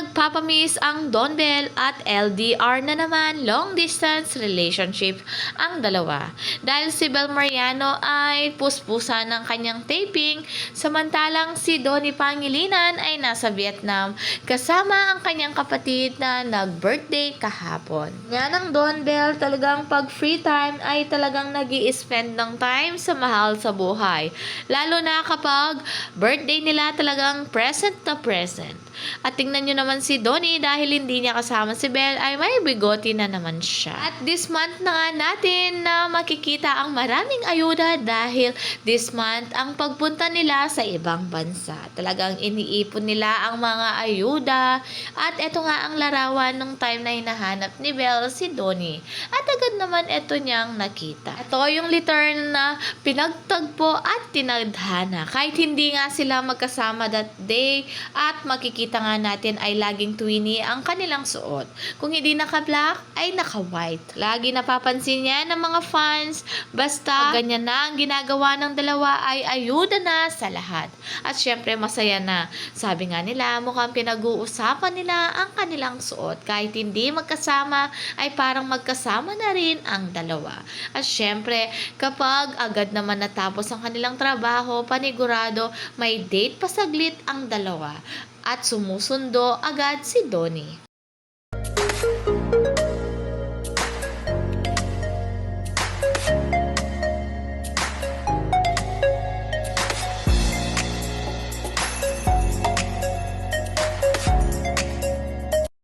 nagpapamiss ang Don Bell at LDR na naman long distance relationship ang dalawa. Dahil si Bel Mariano ay puspusa ng kanyang taping samantalang si Donnie Pangilinan ay nasa Vietnam kasama ang kanyang kapatid na nag-birthday kahapon. Yan ang Don Bell talagang pag free time ay talagang nag spend ng time sa mahal sa buhay. Lalo na kapag birthday nila talagang present na present. At tingnan nyo naman si Donnie dahil hindi niya kasama si Belle ay may bigote na naman siya. At this month na nga natin na makikita ang maraming ayuda dahil this month ang pagpunta nila sa ibang bansa. Talagang iniipon nila ang mga ayuda at eto nga ang larawan nung time na hinahanap ni Belle si Donnie. At agad naman eto niyang nakita. Ito yung return na pinagtagpo at tinadhana. Kahit hindi nga sila magkasama that day at makikita nga natin ay laging twinny ang kanilang suot. Kung hindi naka-black, ay naka-white. Lagi napapansin niya ng mga fans, basta ganyan na ang ginagawa ng dalawa ay ayuda na sa lahat. At syempre masaya na. Sabi nga nila, mukhang pinag-uusapan nila ang kanilang suot. Kahit hindi magkasama, ay parang magkasama na rin ang dalawa. At syempre, kapag agad naman natapos ang kanilang trabaho, panigurado, may date pa saglit ang dalawa. At sumusundo agad si Donnie.